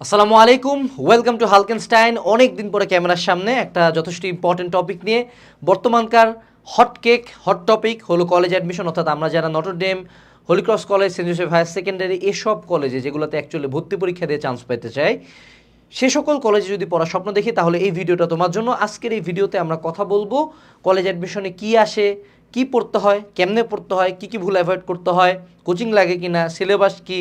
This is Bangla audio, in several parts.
আসসালামু আলাইকুম ওয়েলকাম টু হালকেনস্টাইন অনেক দিন পরে ক্যামেরার সামনে একটা যথেষ্ট ইম্পর্টেন্ট টপিক নিয়ে। বর্তমানকার হট কেক হট টপিক হলো কলেজ অ্যাডমিশন অর্থাৎ আমরা যারা Notre Dame Holy Cross college Saint Joseph higher secondary এসব কলেজে যেগুলোতে অ্যাকচুয়ালি ভর্তি পরীক্ষা দিয়ে চান্স পেতে চাই, সে সকল কলেজে যদি পড়ার স্বপ্ন দেখি, তাহলে এই ভিডিওটা তোমার জন্য। আজকের এই ভিডিওতে আমরা কথা বলব কলেজ অ্যাডমিশনে কি আসে, কি পড়তে হয়, কেমনে পড়তে হয়, কি কি ভুল অ্যাভয়েড করতে হয় কোচিং লাগে কিনা সিলেবাস কি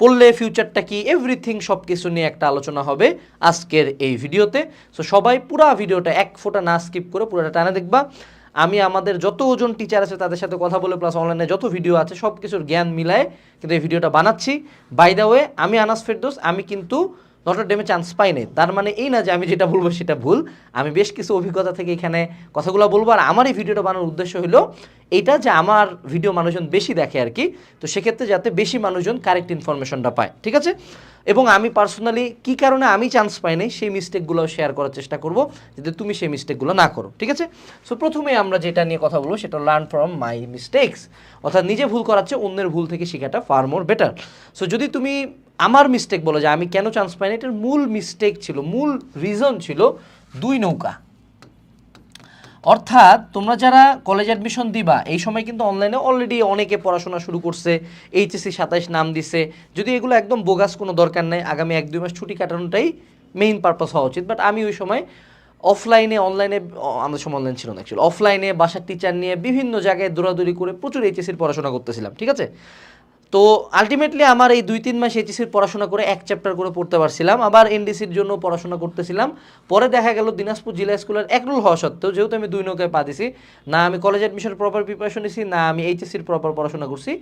পড়লে ফিউচারটা কি এভরিথিং সব কিছু নিয়ে একটা আলোচনা হবে আজকের এই ভিডিওতে। সো সবাই পুরা ভিডিওটা এক ফোটা না স্কিপ করে পুরোটা টানা দেখবা। আমি আমাদের যত ওজন টিচার আছে তাদের সাথে কথা বলে প্লাস অনলাইনে যত ভিডিও আছে সব কিছুর জ্ঞান মিলায় কিন্তু এই ভিডিওটা বানাচ্ছি। বাই ওয়ে আমি আনাস ফেরদোস, আমি কিন্তু নটর ডেমে চান্স পাইনি তার মানে এই না যে আমি যেটা বলব সেটা ভুল। আমি বেশ কিছু অভিজ্ঞতা থেকে এখানে কথাগুলো বলব। আর আমার এই ভিডিওটা বানানোর উদ্দেশ্য হলো এইটা যে আমার ভিডিও মানুষজন বেশি দেখে আর কি। তো সেক্ষেত্রে যাতে বেশি মানুষজন কারেক্ট ইনফরমেশনটা পায়। ঠিক আছে? এবং আমি পার্সোনালি কি কারণে আমি চান্স পাইনি সেই মিস্টেকগুলো শেয়ার করার চেষ্টা করব, যাতে তুমি সেই মিস্টেকগুলো না করো। ঠিক আছে? সো প্রথমে আমরা যেটা নিয়ে কথা বলব সেটা লার্ন ফ্রম মাই মিস্টেক্স অর্থাৎ নিজে ভুল করাচ্ছে অন্যের ভুল থেকে শেখাটা ফার মোর বেটার সো যদি তুমি আমার মিস্টেক বলো যে আমি কেন চান্স পাইনি? এটার মূল মিস্টেক ছিল, মূল রিজন ছিল দুই নৌকা। অর্থাৎ তোমরা যারা কলেজ অ্যাডমিশন দিবা, এই সময় কিন্তু অনলাইনে অলরেডি অনেকে পড়াশোনা শুরু করছে এইচএসসি সাতাইশ নাম দিছে। যদি এগুলো একদম বোগাস কোনো দরকার নেই, আগামী এক দুই মাস ছুটি কাটানোটাই মেইন পারপাস হওয়া উচিত। বাট আমি ওই সময় অফলাইনে অনলাইনে আমাদের সময় অনলাইন ছিল না অ্যাকচুয়ালি অফলাইনে বাসার টিচার নিয়ে বিভিন্ন জায়গায় দৌড়াদৌড়ি করে প্রচুর এইচএসির পড়াশোনা করতেছিলাম, ঠিক আছে? তো আলটিমেটলি আমার এই দুই, তিন মাস এইচএসির পড়াশোনা করে এক চ্যাপ্টার করে পড়তে পারছিলাম। আবার এনডিসির জন্য পড়াশোনা করতেছিলাম। পরে দেখা গেল দিনাজপুর জেলা স্কুলের একরুল হওয়া সত্ত্বেও, যেহেতু আমি দুই নৌকায় পা দিছি, না আমি কলেজ অ্যাডমিশন প্রপার প্রিপারেশন নিছি, না আমি এইচএসির প্রপার পড়াশোনা করছি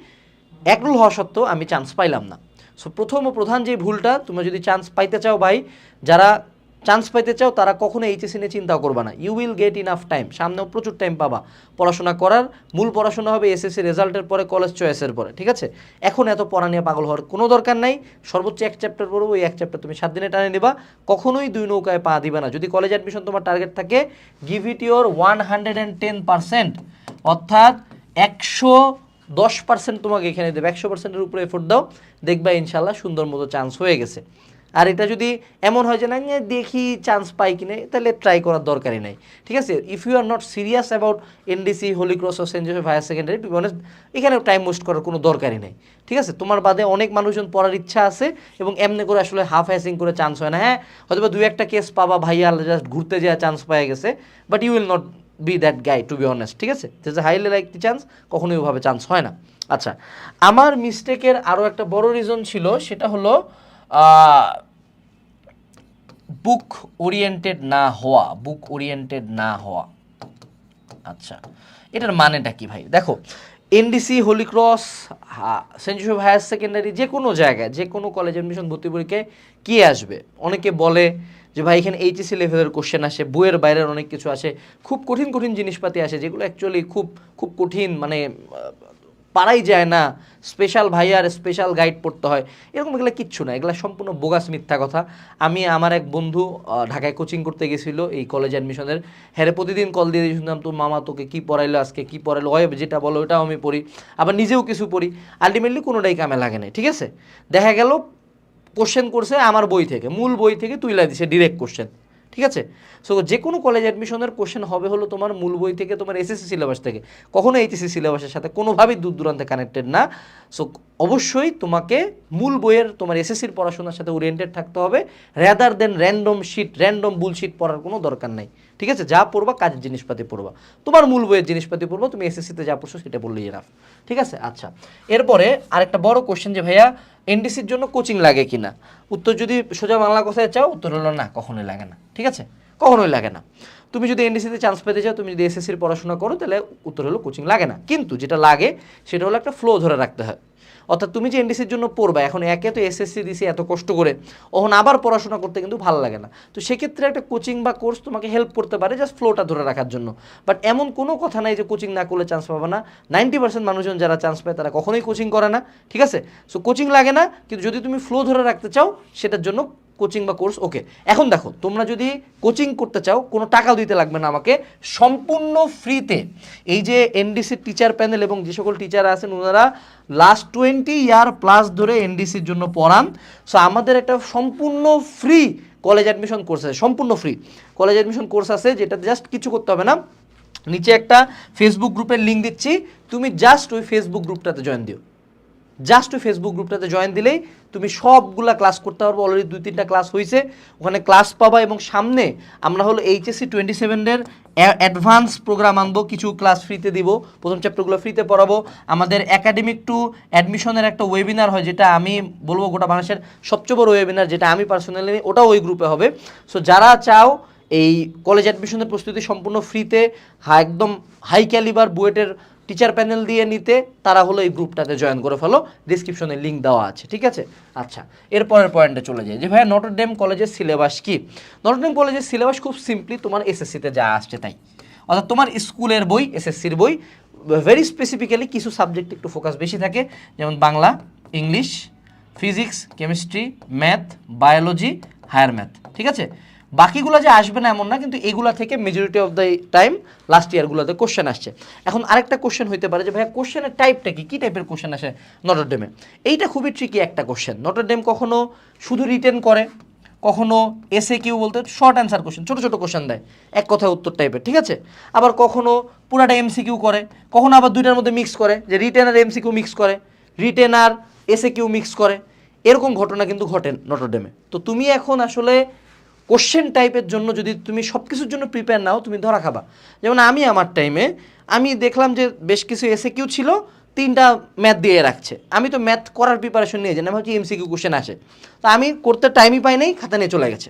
একরুল হওয়া সত্ত্বেও আমি চান্স পাইলাম না। সো প্রথম ও প্রধান যে ভুলটা, তোমরা যদি চান্স পাইতে চাও ভাই, যারা চান্স পাইতে চাও, তারা কখনো এইচএসি নিয়ে চিন্তা করবে না। You will get enough time সামনেও প্রচুর টাইম পাবা। পড়াশোনা করার মূল পড়াশোনা হবে এসএসসি রেজাল্টের পরে কলেজ চয়েসের পরে, ঠিক আছে? এখন এত পড়া নিয়ে পাগল হওয়ার কোনো দরকার নাই। সর্বোচ্চ এক চ্যাপ্টার পড়ব ওই এক চ্যাপ্টার তুমি সাত দিনে টানে নিবা। কখনোই দুই নৌকায় পা দিবে না। যদি কলেজ অ্যাডমিশন তোমার টার্গেট থাকে give it your one hundred and ten percent অর্থাৎ একশো দশ পার্সেন্ট তোমাকে এখানে দেবে। একশো পার্সেন্টের উপরে এফোর্ট দাও। দেখবা ইনশাল্লাহ সুন্দর মতো চান্স হয়ে গেছে। আর এটা যদি এমন হয় যে, না দেখি চান্স পাই কিনে, তাহলে ট্রাই করার দরকারই নাই। ঠিক আছে? If you are not serious about NDC holy cross O Saint Joseph higher secondary to honest এখানে টাইম ওয়েস্ট করার কোনো দরকারই নেই। ঠিক আছে? তোমার বাদে অনেক মানুষজন পড়ার ইচ্ছা আছে এবং এমনি করে আসলে হাফ হ্যাসিং করে চান্স হয় না। হ্যাঁ হয়তো দু একটা কেস পাবা, ভাইয়া জাস্ট ঘুরতে যাওয়া চান্স পাওয়া গেছে but you will not be that guy to be honest ঠিক আছে? দিস হাইলি লাইক চান্স কখনোই ওভাবে চান্স হয় না। আচ্ছা আমার মিস্টেকের আরও একটা বড় রিজন ছিল, সেটা হলো বুক ওরিয়েন্টেড না হওয়া বুক ওরিয়েন্টেড না হওয়া। আচ্ছা এটার মানেটা কি ভাই? দেখো NDC holy cross Saint Joseph higher secondary যে কোনো জায়গায়, যে কোনো কলেজ অ্যাডমিশন ভর্তি পরীক্ষায় কি আসবে? অনেকে বলে যে ভাই, এখানে এইচএসি লেভেলের কোশ্চেন আসে, বইয়ের বাইরের অনেক কিছু আসে, খুব কঠিন কঠিন জিনিসপাতি আসে, যেগুলো অ্যাকচুয়ালি খুব খুব কঠিন মানে পারাই যায় না। স্পেশাল ভাইয়ার স্পেশাল গাইড পড়তে হয়। এরকম এগুলো কিচ্ছু না। এগুলো সম্পূর্ণ বোগাস মিথ্যা কথা। আমি আমার এক বন্ধু ঢাকায় কোচিং করতে গেছিল এই কলেজ অ্যাডমিশনের হ্যাঁ প্রতিদিন কল দিয়ে দিয়ে শুনতাম, তোর মামা তোকে কী পড়াইলো আজকে? কী পড়াইলো? ওয়েব যেটা বলো ওটাও আমি পড়ি। আবার নিজেও কিছু পড়ি। আলটিমেটলি কোনোটাই কামে লাগে না ঠিক আছে? দেখা গেল কোশ্চেন করছে, আমার বই থেকে। মূল বই থেকে তুইলা দিছে ডিরেক্ট কোশ্চেন ঠিক আছে? সো যে কোনো কলেজ অ্যাডমিশনের কোশ্চেন হবে হলো তোমার মূল বই থেকে, তোমার এসএসসি সিলেবাস থেকে। কখনো এইচএসসি সিলেবাসের সাথে কোনোভাবেই দূর দূরান্তে কানেক্টেড না। সো অবশ্যই তোমাকে মূল বইয়ের, তোমার এসএসসির পড়াশোনার সাথে ওরিয়েন্টেড থাকতে হবে। Rather than random shit random bullshit পড়ার কোনো দরকার নাই। ঠিক আছে? যা পড়বা কাজের জিনিসপাতি পড়বা। তোমার মূল বইয়ের জিনিসপাতি পড়বা, তুমি এসএসসিতে যা পড়ছো সেটা বললেই এনাফ ঠিক আছে? আচ্ছা। এরপরে আরেকটা বড় কোশ্চেন যে ভাইয়া এনডিসির জন্য কোচিং লাগে কিনা? উত্তর যদি সোজা বাংলা কথায় চাও, উত্তর হলো না, কখনোই লাগে না। ঠিক আছে? কখনোই লাগে না। তুমি যদি এনডিসিতে চান্স পেতে চাও, তুমি যদি এসএসসির পড়াশোনা করো, তাহলে উত্তর হলো কোচিং লাগে না। কিন্তু যেটা লাগে, সেটা হলো একটা ফ্লো ধরে রাখতে হয়। অর্থাৎ তুমি যে এনডিসির জন্য পড়বা, এখন একে তো এসএসসি দিছি, এত কষ্ট করে। ওখন আবার পড়াশোনা করতে কিন্তু ভালো লাগে না। তো সেক্ষেত্রে একটা কোচিং বা কোর্স তোমাকে হেল্প করতে পারে জাস্ট ফ্লোটা ধরে রাখার জন্য। বাট এমন কোনো কথা নাই যে কোচিং না করলে চান্স পাবে না। নাইনটি পার্সেন্ট মানুষজন যারা চান্স পায়, তারা কখনোই কোচিং করে না, ঠিক আছে? সো কোচিং লাগে না, কিন্তু যদি তুমি ফ্লো ধরে রাখতে চাও, সেটার জন্য কোচিং বা কোর্স ওকে এখন দেখো, তোমরা যদি কোচিং করতে চাও, কোনো টাকাও দিতে লাগবে না আমাকে। সম্পূর্ণ ফ্রিতে এই যে এনডিসির টিচার প্যানেল এবং যে সকল টিচার আছেন, ওনারা লাস্ট টোয়েন্টি ইয়ার প্লাস ধরে এনডিসির জন্য পড়ান। সো আমাদের একটা সম্পূর্ণ ফ্রি কলেজ অ্যাডমিশন কোর্স আছে, সম্পূর্ণ ফ্রি কলেজ অ্যাডমিশন কোর্স আছে, যেটা জাস্ট কিছু করতে হবে না। নিচে একটা ফেসবুক গ্রুপের লিঙ্ক দিচ্ছি। তুমি জাস্ট ওই ফেসবুক গ্রুপটাতে জয়েন দিও। জাস্ট ফেসবুক গ্রুপটাতে জয়েন দিলেই তুমি সবগুলা ক্লাস করতে পারব। অলরেডি দুই তিনটা ক্লাস হয়েছে ওখানে ক্লাস পাবা এবং সামনে আমরা হলো এইচএসসি টোয়েন্টি সেভেনের অ্যাডভান্স প্রোগ্রাম আনব। কিছু ক্লাস ফ্রিতে দিব। প্রথম চ্যাপ্টারগুলো ফ্রিতে পড়াবো। আমাদের একাডেমিক টু অ্যাডমিশনের একটা ওয়েবিনার হয়, যেটা আমি বলব গোটা বাংলাদেশের সবচেয়ে বড় ওয়েবিনার যেটা আমি পার্সোনালি ওটাও ওই গ্রুপে হবে। সো যারা চাও এই কলেজ অ্যাডমিশনের প্রস্তুতি সম্পূর্ণ ফ্রিতে একদম হাই ক্যালিবার বুয়েটের টিচার প্যানেল দিয়ে নিতে, তারা হলো এই গ্রুপটাতে জয়েন করে ফেলো। ডিসক্রিপশনে লিঙ্ক দেওয়া আছে, ঠিক আছে? আচ্ছা এরপরের পয়েন্টে চলে যাই। যে ভাইয়া নটর ডেম কলেজের সিলেবাস কি? নটর ডেম কলেজের সিলেবাস খুব সিম্পলি তোমার এসএসসিতে যা আসছে তাই। অর্থাৎ তোমার স্কুলের বই, এসএসসির বই ভেরি স্পেসিফিক্যালি কিছু সাবজেক্ট একটু ফোকাস বেশি থাকে, যেমন Bangla English physics chemistry math biology higher math ঠিক আছে? বাকিগুলো যে আসবে না এমন না, কিন্তু এগুলা থেকে majority of the time last ইয়ারগুলোতে question আসছে। এখন আরেকটা কোশ্চেন হইতে পারে যে, ভাইয়া কোশ্চেনের টাইপটা কি? কী টাইপের কোশ্চেন আসে নটর ডেমে এইটা খুবই ট্রিকি একটা কোশ্চেন নটর ডেম কখনো শুধু রিটেন করে, কখনো এসে কিউ বলতে শর্ট অ্যান্সার কোশ্চেন ছোটো ছোটো কোশ্চেন দেয়, এক কথায় উত্তর টাইপের ঠিক আছে? আবার কখনো পুরাটা এমসিকিউ করে, কখনো আবার দুইটার মধ্যে মিক্স করে, যে রিটেন আর এমসিকিউ মিক্স করে রিটেন আর এসে কিউ মিক্স করে, এরকম ঘটনা কিন্তু ঘটে নটর ডেমে তো তুমি এখন আসলে কোশ্চেন টাইপের জন্য যদি তুমি সব কিছুর জন্য প্রিপেয়ার নাও, তুমি ধরা খাবা। যেমন আমি আমার টাইমে আমি দেখলাম যে বেশ কিছু এসে কিউ ছিল, তিনটা ম্যাথ দিয়ে রাখছে। আমি তো ম্যাথ করার প্রিপারেশন নিয়ে যাই না ভাবছি এমসিকিউ কোশ্চেন আসে। তো আমি করতে টাইমই পাই নাই, খাতা নিয়ে চলে গেছে।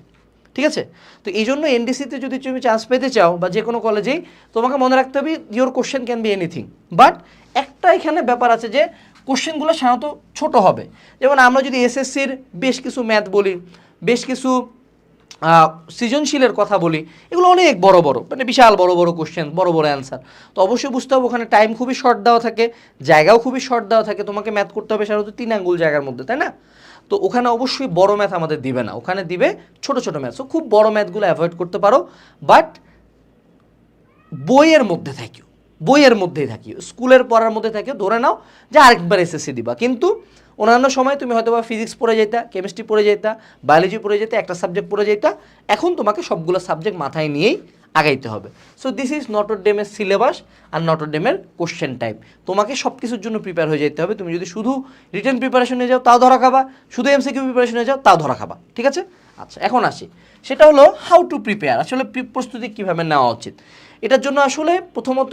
ঠিক আছে? তো এই জন্য এনডিসিতে যদি তুমি চান্স পেতে চাও, বা যে কোনো কলেজেই তোমাকে মনে রাখতে হবে your question can be anything but একটা এখানে ব্যাপার আছে যে কোশ্চেনগুলো সাধারণত ছোট হবে। যেমন আমরা যদি এসএসসির বেশ কিছু ম্যাথ বলি, বেশ কিছু সৃজনশীলের কথা বলি, এগুলো অনেক বড় বড় মানে বিশাল বড় বড় কোশ্চেন বড় বড় অ্যান্সার তো অবশ্যই বুঝতে হবে, ওখানে টাইম খুবই শর্ট দেওয়া থাকে, জায়গাও খুবই শর্ট দেওয়া থাকে, তোমাকে ম্যাথ করতে হবে সাধারণত তিন আঙ্গুল জায়গার মধ্যে, তাই না? তো ওখানে অবশ্যই বড় ম্যাথ আমাদের দিবে না, ওখানে দিবে ছোট ছোট ম্যাথ সো খুব বড় ম্যাথগুলো অ্যাভয়েড করতে পারো বাট বইয়ের মধ্যে থাকিও, বইয়ের মধ্যেই থাকিও স্কুলের পড়ার মধ্যে থাকিও, ধরে নাও যে আরেকবার এসএসসি দিবা। কিন্তু অন্যান্য সময় তুমি হয়তো বা ফিজিক্স পড়ে যেতা কেমিস্ট্রি পড়ে যেতা বায়োলজি পড়ে যেতে, একটা সাবজেক্ট পড়ে যেতা, এখন তোমাকে সবগুলো সাবজেক্ট মাথায় নিয়েই আগাইতে হবে। সো দিস ইজ নটর ডেমের সিলেবাস আর নটর ডেমের কোশ্চেন টাইপ তোমাকে সব কিছুর জন্য প্রিপেয়ার হয়ে যেতে হবে। তুমি যদি শুধু রিটার্ন প্রিপারেশন যাও, তাও ধরা খাবা। শুধু এমসিকিউ প্রিপারেশন নিয়ে যাও, তাও ধরা খাবা। ঠিক আছে? আচ্ছা এখন আসি। সেটা হলো হাউ টু প্রিপেয়ার আসলে প্রস্তুতি কীভাবে নেওয়া উচিত? এটার জন্য আসলে প্রথমত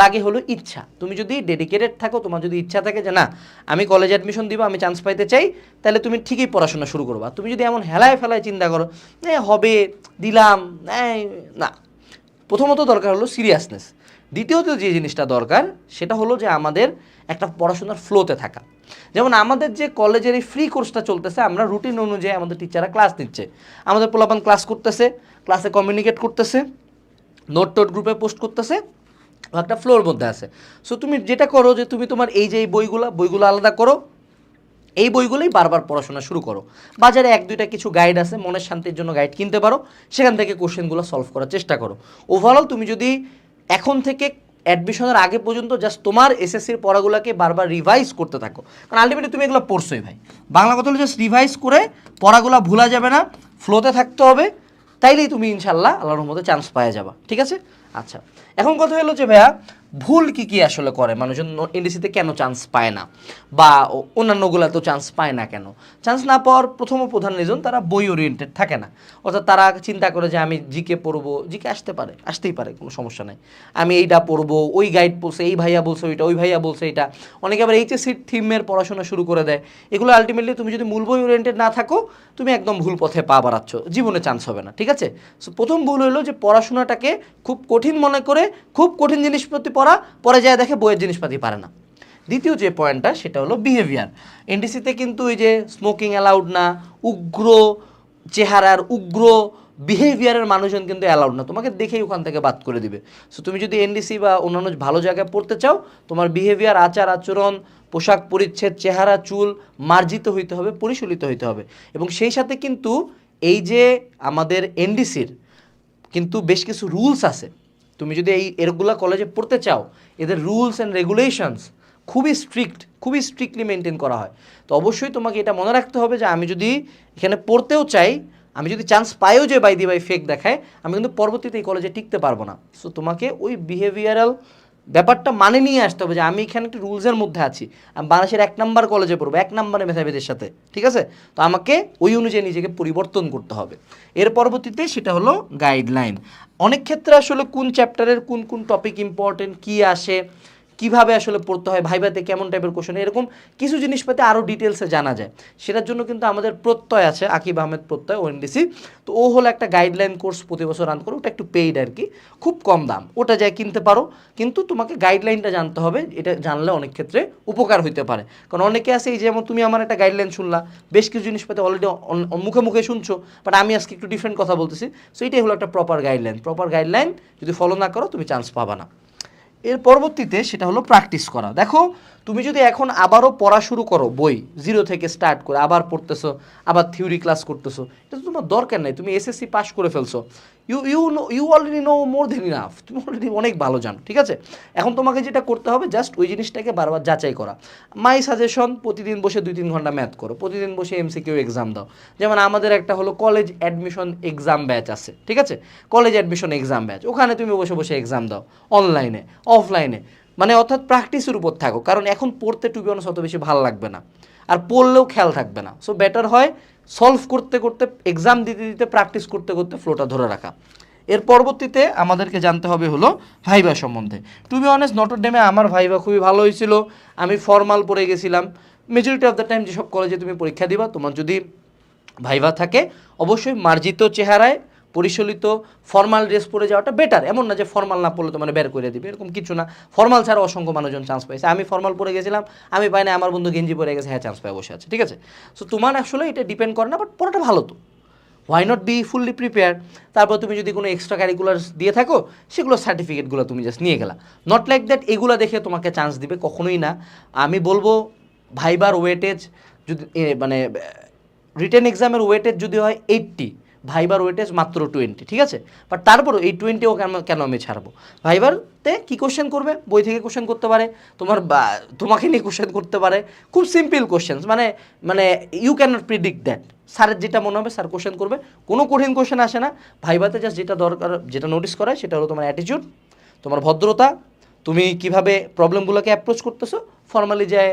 লাগে হলো ইচ্ছা। তুমি যদি ডেডিকেটেড থাকো, তোমার যদি ইচ্ছা থাকে যে না, আমি কলেজ অ্যাডমিশন দিব, আমি চান্স পাইতে চাই, তাহলে তুমি ঠিকই পড়াশোনা শুরু করবা। তুমি যদি এমন হেলায় ফেলায় চিন্তা করো, এ, হবে, দিলাম না। প্রথমত দরকার হলো সিরিয়াসনেস দ্বিতীয়ত যে জিনিসটা দরকার, সেটা হলো যে আমাদের একটা পড়াশোনার ফ্লোতে থাকা। যেমন আমাদের যে কলেজের এই ফ্রি কোর্সটা চলতেছে, আমরা রুটিন অনুযায়ী আমাদের টিচাররা ক্লাস নিচ্ছে। আমাদের পোলাপান ক্লাস করতেছে ক্লাসে কমিউনিকেট করতেছে নোট টোট গ্রুপে পোস্ট করতেছে একটা ফ্লোর মধ্যে আছে। সো তুমি যেটা করো যে তুমি তোমার এই যে এই বইগুলো বইগুলো আলাদা করো, এই বইগুলোই বারবার পড়াশোনা শুরু করো। বাজারে এক, দুইটা কিছু গাইড আছে, মনের শান্তির জন্য গাইড কিনতে পারো, সেখান থেকে কোশ্চেনগুলো সলভ করার চেষ্টা করো। ওভারঅল তুমি যদি এখন থেকে অ্যাডমিশনের আগে পর্যন্ত জাস্ট তোমার এসএসসির পড়াগুলোকে বারবার রিভাইজ করতে থাকো। কারণ আলটিমেটলি তুমি এগুলো পড়ছোই ভাই। বাংলা কথা হলো জাস্ট রিভাইজ করে পড়াগুলো ভুলা যাবে না ফ্লোতে থাকতে হবে, তাইলেই তুমি ইনশাল্লাহ আল্লাহর মধ্যে চান্স পাওয়া যাবা। ঠিক আছে? আচ্ছা। এখন কথা হলো যে ভাইয়া, ভুল কি কি আসলে করে? মানুষজন এনডিসিতে কেন চান্স পায় না? বা ও- অন্যান্যগুলোতেও চান্স পায় না কেন? চান্স না পাওয়ার প্রথম প্রধান রিজন তারা বই ওরিয়েন্টেড থাকে না। অর্থাৎ তারা চিন্তা করে যে আমি জিকে পড়ব জিকে আসতে পারে, আসতেই পারে, কোনো সমস্যা নাই। আমি এইটা পড়ব, ওই গাইড বলছে, এই ভাইয়া বলছে ওইটা, ওই ভাইয়া বলছে এটা অনেকে আবার এইচএসসির থিমের পড়াশোনা শুরু করে দেয়। এগুলো আলটিমেটলি তুমি যদি মূল বই ওরিয়েন্টেড না থাকো, তুমি একদম ভুল পথে পা বাড়াচ্ছ। জীবনে চান্স হবে না, ঠিক আছে? সো প্রথম ভুল হলো যে পড়াশোনাটাকে খুব কঠিন মনে করে খুব কঠিন জিনিসপাতি পড়া পরে যায় দেখে বইয়ের জিনিসপাতি পারে না। দ্বিতীয় যে পয়েন্টটা, সেটা হলো বিহেভিয়ার এনডিসিতে কিন্তু ওই যে স্মোকিং অ্যালাউড না, উগ্র চেহারার উগ্র বিহেভিয়ারের মানুষজন কিন্তু অ্যালাউড না। তোমাকে দেখেই ওখান থেকে বাদ করে দিবে। সো তুমি যদি এনডিসি বা অন্যান্য ভালো জায়গায় পড়তে চাও, তোমার বিহেভিয়ার আচার, আচরণ, পোশাক পরিচ্ছেদ, চেহারা, চুল, মার্জিত হইতে হবে, পরিশীলিত হইতে হবে। এবং সেই সাথে কিন্তু এই যে আমাদের এনডিসির কিন্তু বেশ কিছু রুলস আছে। তুমি যদি এই এরগুলা কলেজে পড়তে চাও, এদের রুলস অ্যান্ড রেগুলেশনস খুবই স্ট্রিক্ট খুবই স্ট্রিক্টলি মেনটেন করা হয়। তো অবশ্যই তোমাকে এটা মনে রাখতে হবে যে আমি যদি এখানে পড়তেও চাই, আমি যদি চান্স পাইও যে বাই দি বাই ফেক দেখায়, আমি কিন্তু পরবর্তীতে এই কলেজে টিকতে পারব না। সো তোমাকে ওই বিহেভিয়ারাল ব্যাপারটা মানে নিয়ে আসতে হবে যে আমি এখানে একটি রুলসের মধ্যে আছি। আমি বাংলাদেশের এক নাম্বার কলেজে পড়ব, এক নাম্বারে মেধাবীদের সাথে, ঠিক আছে? তো আমাকে ওই অনুযায়ী নিজেকে পরিবর্তন করতে হবে। এর পরবর্তীতে সেটা হলো গাইডলাইন অনেক ক্ষেত্রে আসলে কোন চ্যাপ্টারের কোন কোন টপিক ইম্পর্টেন্ট কী আসে? কীভাবে আসলে পড়তে হয় ভাইভাতে কেমন টাইপের কোশ্চেন এরকম কিছু জিনিসপাতি আরও ডিটেলসে জানা যায়। সেটার জন্য কিন্তু আমাদের প্রত্যয় আছে, আকিব আহমেদ প্রত্যয় ওএনডিসি তো ও হলো একটা গাইডলাইন কোর্স প্রতি বছর রান করে, ওটা একটু পেইড আর কি, খুব কম দাম। ওটা যাই কিনতে পারো, কিন্তু তোমাকে গাইডলাইনটা জানতে হবে, এটা জানলে অনেক ক্ষেত্রে উপকার হইতে পারে। কারণ অনেকে আছে এই যেমন তুমি আমার একটা গাইডলাইন শুনলা, বেশ কিছু জিনিসপাতি অলরেডি মুখে মুখে শুনছো বাট আমি আজকে একটু ডিফারেন্ট কথা বলতেছি। সো এটাই হলো একটা প্রপার গাইডলাইন প্রপার গাইডলাইন যদি ফলো না করো, তুমি চান্স পাবা না। এর পরবর্তীতে সেটা হলো প্র্যাকটিস করা। দেখো তুমি যদি এখন আবারও পড়া শুরু করো, বই জিরো থেকে স্টার্ট করে আবার পড়তেছো, আবার থিওরি ক্লাস করতেছো, এটা তো তোমার দরকার নেই, তুমি এসএসসি পাস করে ফেলছো। You you know you already no more than enough তুমি অলরেডি অনেক ভালো জানো, ঠিক আছে? এখন তোমাকে যেটা করতে হবে জাস্ট ওই জিনিসটাকে বারবার যাচাই করা। মাই সাজেশন প্রতিদিন বসে দুই তিন ঘণ্টা ম্যাথ করো, প্রতিদিন বসে এমসি এমসিকিউ এক্সাম দাও। যেমন আমাদের একটা হলো কলেজ অ্যাডমিশন এক্সাম ব্যাচ আছে, ঠিক আছে? কলেজ অ্যাডমিশন এক্সাম ব্যাচ ওখানে তুমি বসে বসে এক্সাম দাও অনলাইনে অফলাইনে মানে অর্থাৎ প্র্যাকটিসের উপর থাকো কারণ এখন পড়তে টুবি অনেক অত বেশি ভালো লাগবে না। আর পড়লেও খেয়াল থাকবে না। সো বেটার হয় সলভ করতে করতে এক্সাম দিতে দিতে প্র্যাকটিস করতে করতে ফ্লোটা ধরে রাখা। এর পরবর্তীতে আমাদেরকে জানতে হবে হলো ভাইবা সম্বন্ধে। টু বি অনেস্ট নটর ডেমে আমার ভাইবা খুবই ভালো হয়েছিল। আমি ফর্মাল পড়ে গেছিলাম। মেজরিটি অফ দ্য টাইম যেসব কলেজে তুমি পরীক্ষা দিবা, তোমার যদি ভাইভা থাকে, অবশ্যই মার্জিত চেহারায় পরিচালিত ফর্মাল ড্রেস পরে যাওয়াটা বেটার এমন না যে ফর্মাল না পড়লে তোমার বের করে দিবে, এরকম কিছু না। ফর্মাল ছাড়া অসংখ্য মানুষজন চান্স পাইছে। আমি ফর্মাল পরে গেছিলাম, আমি পাই না আমার বন্ধু গেঞ্জি পরে গেছে হ্যাঁ চান্স পাই বসে আছে, ঠিক আছে? সো তোমার আসলে এটা ডিপেন্ড করে না বাট পড়াটা ভালো তো। Why not be fully prepare তারপর তুমি যদি কোনো এক্সট্রা কারিকুলার দিয়ে থাকো, সেগুলো সার্টিফিকেটগুলো তুমি জাস্ট নিয়ে গেলা। নট লাইক দ্যাট এগুলো দেখে তোমাকে চান্স দিবে, কখনোই না। আমি বলব ভাইবার ওয়েটেজ যদি মানে রিটেন এক্সামের ওয়েটেজ যদি হয় এইট্টি ভাইবার ওয়েটেজ মাত্র টোয়েন্টি ঠিক আছে? বাট তারপরও এই টোয়েন্টিও কেন কেন আমি ছাড়বো? ভাইবারতে কী কোশ্চেন করবে? বই থেকে কোশ্চেন করতে পারে, তোমার তোমাকে নিয়ে কোশ্চেন করতে পারে। খুব সিম্পল কোশ্চেন মানে মানে you can not predict that স্যারের যেটা মনে হবে স্যার কোশ্চেন করবে। কোনো কঠিন কোশ্চেন আসে না। ভাইবাতে জাস্ট যেটা দরকার, যেটা নোটিস করায়, সেটা হলো তোমার অ্যাটিটিউড তোমার ভদ্রতা, তুমি কীভাবে প্রবলেমগুলোকে অ্যাপ্রোচ করতেছো। ফর্মালি যায়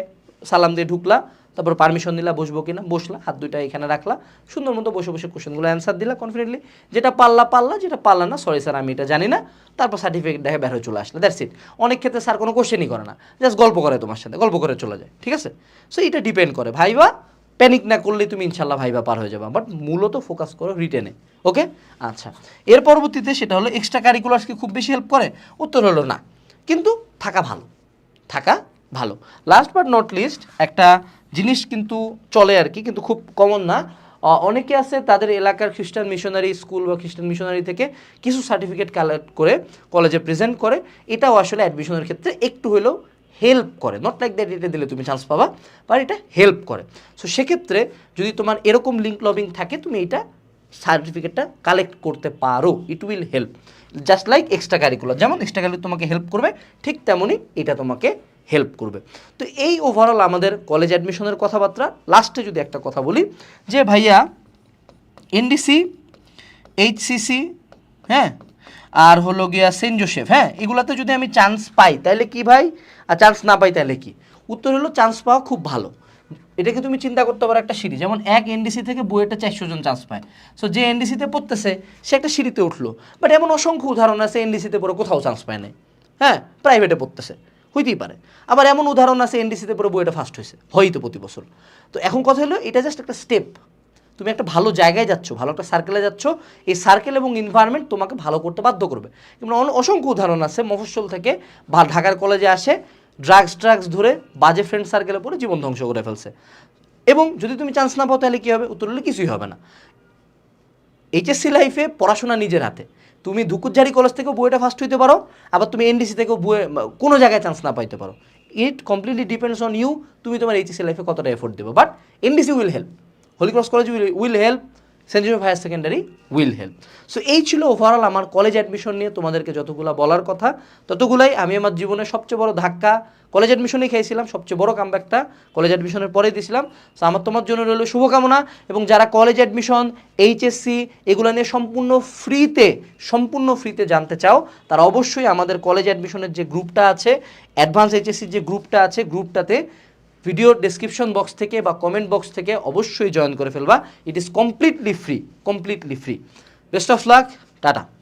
সালাম দিয়ে ঢুকলা তারপর পারমিশন দিলা বসবো কিনা? বসলা, হাত দুইটা এখানে রাখলা। সুন্দর মতো বসে বসে কোশ্চেনগুলো অ্যান্সার দিলা কনফিডেন্টলি যেটা পারলা পারলা, যেটা পারলা না সরি স্যার আমি এটা জানি না। তারপর সার্টিফিকেট দেখে বের হয়ে চলে আসলে দ্যাটস ইট অনেক ক্ষেত্রে স্যার কোনো কোশ্চেনই করে না। জাস্ট গল্প করে তোমার সাথে, গল্প করে চলে যায়, ঠিক আছে? সো এটা ডিপেন্ড করে। ভাইবা প্যানিক না করলে তুমি ইনশাল্লাহ ভাইবা পার হয়ে যাবে। বাট মূলত ফোকাস করো রিটেনে ওকে আচ্ছা। এর পরবর্তীতে সেটা হলো এক্সট্রা কারিকুলার্স কি খুব বেশি হেল্প করে? উত্তর হলো না। কিন্তু থাকা ভালো থাকা ভালো। লাস্ট বাট নট লিস্ট একটা জিনিস কিন্তু চলে আর কি, কিন্তু খুব কমন না। অনেকে আছে তাদের এলাকার খ্রিস্টান মিশনারি স্কুল বা খ্রিস্টান মিশনারি থেকে কিছু সার্টিফিকেট কালেক্ট করে কলেজে প্রেজেন্ট করে। এটাও আসলে অ্যাডমিশনের ক্ষেত্রে একটু হলেও হেল্প করে। নট লাইক দ্যাট এটা দিলে তুমি চান্স পাবা বাট এটা হেল্প করে। সো সেক্ষেত্রে যদি তোমার এরকম লিঙ্ক লবিং থাকে, তুমি এটা সার্টিফিকেটটা কালেক্ট করতে পারো। It will help just like extra curricular যেমন এক্সট্রা কারিকুলার তোমাকে হেল্প করবে, ঠিক তেমনই এটা তোমাকে হেল্প করবে। তো এই ওভারঅল আমাদের কলেজ অ্যাডমিশনের কথাবার্তা লাস্টে যদি একটা কথা বলি, যে ভাইয়া এনডিসি এইচসিসি হ্যাঁ আর হলো গিয়া সেন্ট জোসেফ হ্যাঁ এগুলাতে যদি আমি চান্স পাই তাহলে কি ভাই? আর চান্স না পাই তাহলে কি? উত্তর হলো চান্স পাওয়া খুব ভালো। এটাকে তুমি চিন্তা করতে পারো একটা সিঁড়ি, যেমন এক এনডিসি থেকে বইয়েটা চারশো জন চান্স পায়। সো যে এনডিসিতে পড়তেছে, সে একটা সিঁড়িতে উঠল। বাট এমন অসংখ্য উদাহরণ আছে এনডিসিতে পড়ে কোথাও চান্স পায় নাই। হ্যাঁ প্রাইভেটে পড়তেছে। হইতেই পারে। আবার এমন উদাহরণ আছে এনডিসিতে পড়ে বইটা ফার্স্ট হয়েছে, হয়তো প্রতি বছর। তো এখন কথা হলো, এটা জাস্ট একটা স্টেপ তুমি একটা ভালো জায়গায় যাচ্ছ, ভালো একটা সার্কেলে যাচ্ছ, এই সার্কেল এবং এনভায়রনমেন্ট তোমাকে ভালো করতে বাধ্য করবে। অন- অসংখ্য উদাহরণ আছে মফস্বল থেকে, বা ঢাকার কলেজে আসে ড্রাগস ড্রাগস ধরে বাজে ফ্রেন্ড সার্কেলে পড়ে জীবন ধ্বংস করে ফেলছে। এবং যদি তুমি চান্স না পাও তাহলে কী হবে? উত্তর হলে কিছুই হবে না। এইচএসসি লাইফে পড়াশোনা নিজের হাতে। তুমি ধুকুজারি কলেজ থেকেও বইটা ফার্স্ট হইতে পারো, আবার তুমি এনডিসি থেকেও বইয়ে কোনো জায়গায় চান্স না পাইতে পারো। It completely depends on you তুমি তোমার এইচএসএ লাইফে কতটা এফোর্ট দেবো। But NDC will help holy cross college will will help Saint Joseph higher secondary will help so এই ছিল ওভারঅল আমার কলেজ অ্যাডমিশন নিয়ে তোমাদেরকে যতগুলো বলার কথা, ততগুলাই আমি আমার জীবনের সবচেয়ে বড় ধাক্কা। কলেজ অ্যাডমিশনেই খেয়েছিলাম, সবচেয়ে বড় কামব্যাকটা কলেজ অ্যাডমিশনের পরেই দিয়েছিলাম। সো আমার তোমার জন্য রইল শুভকামনা এবং যারা কলেজ অ্যাডমিশন এইচএসসি এগুলো নিয়ে সম্পূর্ণ ফ্রিতে সম্পূর্ণ ফ্রিতে জানতে চাও, তারা অবশ্যই আমাদের কলেজ অ্যাডমিশনের যে গ্রুপটা আছে অ্যাডভান্স এইচএসসির যে গ্রুপটা আছে গ্রুপটাতে ভিডিওর ডেসক্রিপশন বক্স থেকে বা কমেন্ট বক্স থেকে অবশ্যই জয়েন করে ফেলবা। It is completely free completely free best of luck tata.